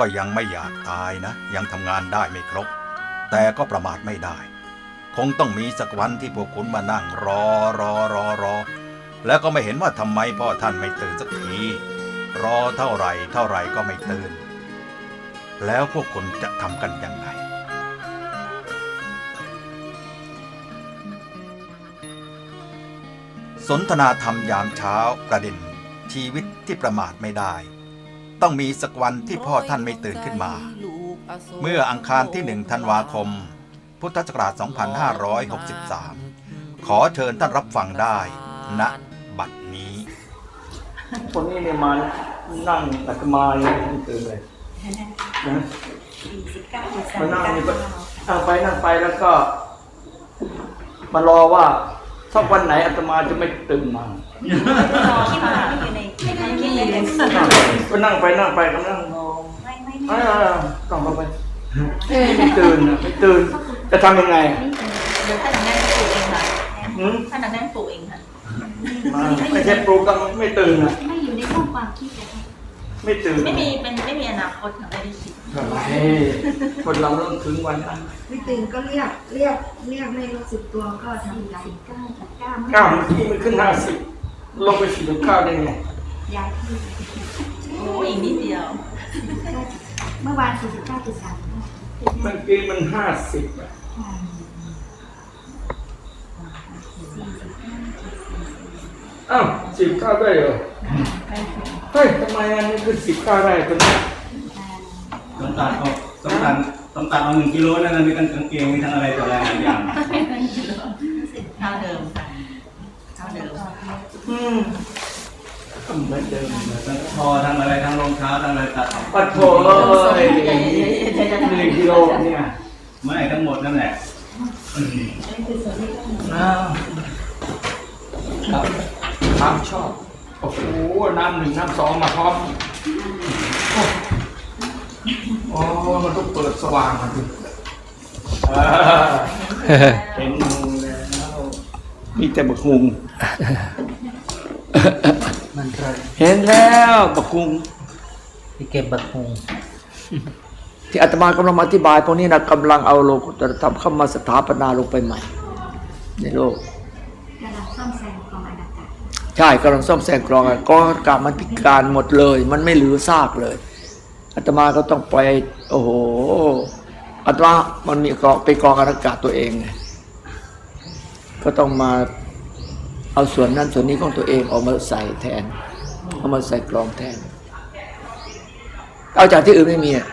ก็ยังไม่อยากตายนะ ยังทำงานได้ไม่ครบ แต่ก็ประมาทไม่ได้ คงต้องมีสักวันที่พวกคุณมานั่งรอรอรอรอ แล้วก็ไม่เห็นว่าทำไมพ่อท่านไม่ตื่นสักที รอเท่าไหร่เท่าไหร่ก็ไม่ตื่น แล้วพวกคุณจะทำกันยังไงสนทนาธรรมยามเช้าประเด็นชีวิตที่ประมาทไม่ได้ ต้องมีสักวันที่พ่อท่านไม่ตื่นขึ้นมา เมื่ออังคารที่หนึ่งธันวาคม พุทธศักราช 2563 ขอเชิญท่านรับฟังได้ณบัดนี้คนนี้เนี่ยมานั่งอาตมายังไม่ตื่นเลยนะมานั่งนี่ก็นั่งไปนั่งไปแล้วก็ มารอว่าสักวันไหนอาตมาจะไม่ตื่นมาคิดว่าอยู่ใน ไม่ได้คิดเลยก็นั่งไปนั่งไปก็นั่งรอไม่ไม่อ่าต้องเข้าไปเอ๊ะไม่ตื่นอะไม่ตื่นจะทำยังไงเดี๋ยวท่านนั่งปลูกเองค่ะหืมท่านนั่งปลูกเองค่ะมาไม่ใช่ปลูกกันไม่ตื่นอะไม่อยู่ในข้อความคิดเลยค่ะไม่ตื่นไม่มีเป็นไม่มีอนาคตค่ะไม่ได้คิดเฮ้ยคนเราต้องถึงวันนั้นไม่ตื่นก็เรียกเรียกเรียกไม่รู้สึกตัวก็ทำใจเก้าสิบเก้าเก้าเมื่อกี้มันขึ้นห้าสิบลงไปสี่สิบเก้าได้ไง ย้ายที่โอ้อีกนิดเดียว เมื่อวานสี่สิบเก้าจุดสามเมื่อกี้มันห้าสิบอะอ้าวสิบเก้าได้เหรอเฮ้ยทำไมอันนี้ขึ้นสิบเก้าได้ตัวนี้ต้องตัดออกต้องตัดต้องตัดเอาหนึ่งกิโลนั่นนะมีทั้งกางเกงมีทั้งอะไรต่ออะไรหลายอย่างเท่าเดิมค่ะเท่าเดิมอืมก็ เหมือนเดิมทั้งคอทั้งอะไรทั้งรองเท้าทั้งอะไรตัดออกปัดโถเอ้ยหนึ่งกิโลเนี่ยไม่ทั้งหมดนั่นแหละอ้าวครับความชอบโอ้โหน้ำหนึ่งน้ำสองมาพร้อมโอ้โอ้มันต้องเปิดสว่างมาดิอ่าเห็นมุงแล้วมีแต่บักหุง เห็นแล้วบักหุงที่เก็บบักฮุงที่อาตมากำลังมาอธิบายพวกนี้นะกำลังเอาโลกุตตรธรรมเข้ามาสถาปนาลงไปใหม่ ในโลกกำลังซ่อมแซมกองอากาศใช่กำลังซ่อมแซมกรองอะกองอากาศมันพิการหมดเลย มันไม่เหลือซากเลยอาตมาก็ต้องไปโอ้โหอาตมามันมีกองไปกองอากาศตัวเองไงก็ต้องมาเอาส่วนนั้นส่วนนี้ของตัวเองออกมาใส่แทน เอามาใส่กรองแทน เอาจากที่อื่นไม่มีอะ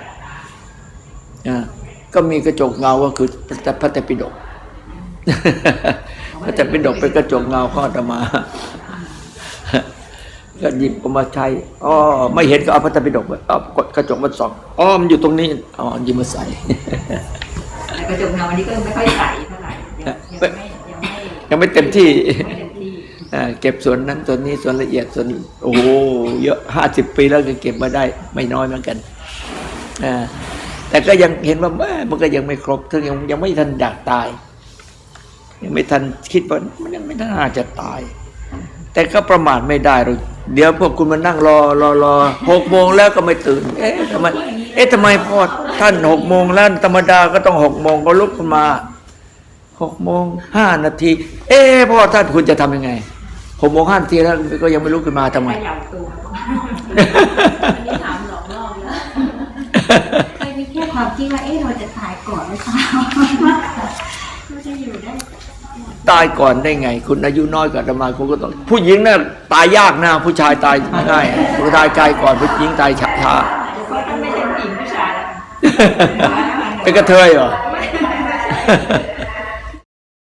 อ่าก็มีกระจกเงาก็คือพระพระไตรปิฎกพระไตรปิฎกเป็นกระจกเงาของอาตมา ก็หยิบออกมาใช้อ๋อไม่เห็นก็เอาพระไตรปิฎกมาเอากระจกมาส่องอ๋อมันอยู่ตรงนี้อ๋อหยิบมาใส่แต่กระจกเงาอันนี้ก็ไม่ค่อยใสเท่าไหร่ยังยังไม่ยังไม่ยังไม่เต็มที่ไม่ เก็บส่วนนั้นส่วนนี้ส่วนละเอียดส่วนโอ้โหเยอะห้าสิบปีแล้วก็เก็บมาได้ไม่น้อยเหมือนกันแต่ก็ยังเห็นว่าแม่มันก็ยังไม่ครบถึงยังยังไม่ทันอยากตาย ยังไม่ทันคิดว่ามันยังไม่น่าจะตาย แต่ก็ประมาทไม่ได้หรอกเดี๋ยวพวกคุณมานั่งรอรอรอหกโมงแล้วก็ไม่ตื่น เอ๊ะทำไมเอ๊ะทำไมพ่อท่านหกโมงแล้วธรรมดาก็ต้องหกโมงก็ลุกขึ้นมาหกโมงห้านาที เอ๊ะพ่อท่านคุณจะทำยังไง หกโมงห้านาทีแล้วก็ยังไม่ลุกขึ้นมาทำไมขยับตัวอันนี้ถามหลอกรอบแล้วเคยมีแค่ความคิดว่าเอ๊ะเราจะตายก่อนหรือเปล่าเราจะอยู่ได้ตายก่อนได้ไง คุณอายุน้อยกว่าอาตมาคุณก็ต้องผู้หญิงน่ะตายยากนะผู้ชายตายง่ายผู้ชายตายก่อนผู้หญิงตายช้าเพราะท่านไม่ใช่ผู้หญิงผู้ชายแล้วเป็นกระเทยเหรอ